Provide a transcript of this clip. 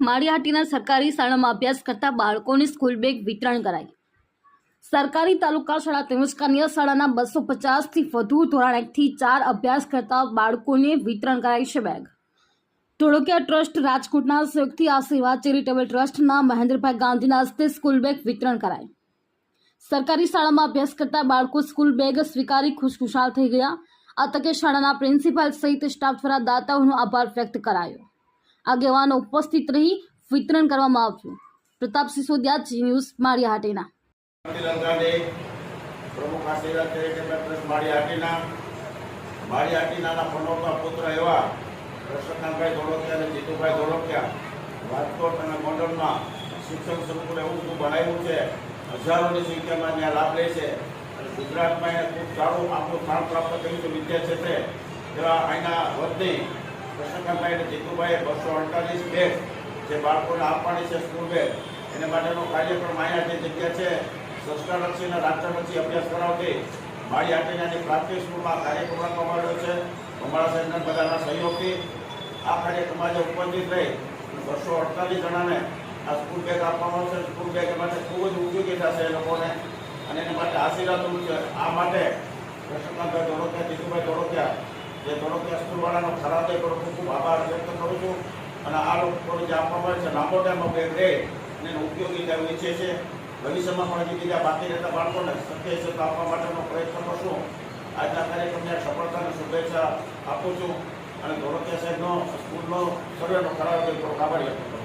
માળિયાહાટીના સરકારી શાળામાં અભ્યાસ કરતા બાળકોની સ્કૂલ બેગ વિતરણ કરાઈ. સરકારી તાલુકા શાળા તેમજ કન્યા શાળાના બસો પચાસથી વધુ ધોરણ એકથી ચાર અભ્યાસ કરતા બાળકોને વિતરણ કરાઈ છે બેગ. ધોળકિયા ટ્રસ્ટ રાજકોટના સહયોગથી આ સેવા ચેરિટેબલ ટ્રસ્ટના મહેન્દ્રભાઈ ગાંધીના હસ્તે સ્કૂલ બેગ વિતરણ કરાઈ. સરકારી શાળામાં અભ્યાસ કરતા બાળકો સ્કૂલ બેગ સ્વીકારી ખુશખુશાલ થઈ ગયા. આ તકે શાળાના પ્રિન્સિપાલ સહિત સ્ટાફ દ્વારા દાતાઓનો આભાર વ્યક્ત કરાયો. આગેવાનો ઉપસ્થિત રહી વિતરણ કરવામાં આવ્યું. પ્રતાપ સિસોદિયા, જી ન્યૂઝ માળિયા હાટીના માળિયાહાટીનાના પનોતા પુત્ર એવા ધોળકિયા અને જીતુભાઈ ધોળકિયા રાજકોટ અને ગોંડલમાં શિક્ષણ સંકુલ છે. હજારોની ત્યાં લાભ છે. અને ગુજરાતમાં એને ખૂબ સારું આપણું સ્થાન પ્રાપ્ત કર્યું છે વિદ્યા ક્ષેત્રે એવા અહીંના વતની પ્રસન્નભાઈ અને જીતુભાઈએ બસો અડતાલીસ બેગ જે બાળકોને આપવાની છે સ્કૂલ બેગ એને માટેનો કાર્યક્રમ અહીંયા જે જગ્યા છે સંસ્કારલક્ષી અને રાષ્ટ્રલક્ષી અભ્યાસ કરાવતી મારી આટીનાની પ્રાથમિક સ્કૂલમાં કાર્યક્રમ રાખવામાં આવ્યો છે. અમારા સાહેબના બધાના સહયોગથી આ કાર્યક્રમ આજે ઉપસ્થિત રહી બસો અડતાલીસ જણાને આ સ્કૂલ બેગ આપવામાં આવશે. સ્કૂલ બેગ માટે ખૂબ જ ઉપયોગી થશે એ લોકોને અને એના માટે આશીર્વાદ છે. આ માટે કૃષ્ણકાંતભાઈ ધોળકિયા, જીતુભાઈ ધોળકિયા જે ધોળકિયા સ્કૂલવાળાનો ખરા તે પર ખૂબ ખૂબ આભાર વ્યક્ત કરું છું. અને આ લોકો જે આપવામાં આવે છે લાંબો ટાઈમ બેગ રહે અને ઉપયોગી ઉપયોગીતા ઈચ્છે છે. ભવિષ્યમાં પણ હજી બીજા બાકી રહેતા બાળકોને શક્ય છે તો આપવા માટેનો પ્રયત્ન કરશું. આજના કાર્યક્રમને સફળતાની શુભેચ્છા આપું છું. અને ધોળકિયા સાહેબનો, સ્કૂલનો સર્વેનો ખરાબ આભાર વ્યક્ત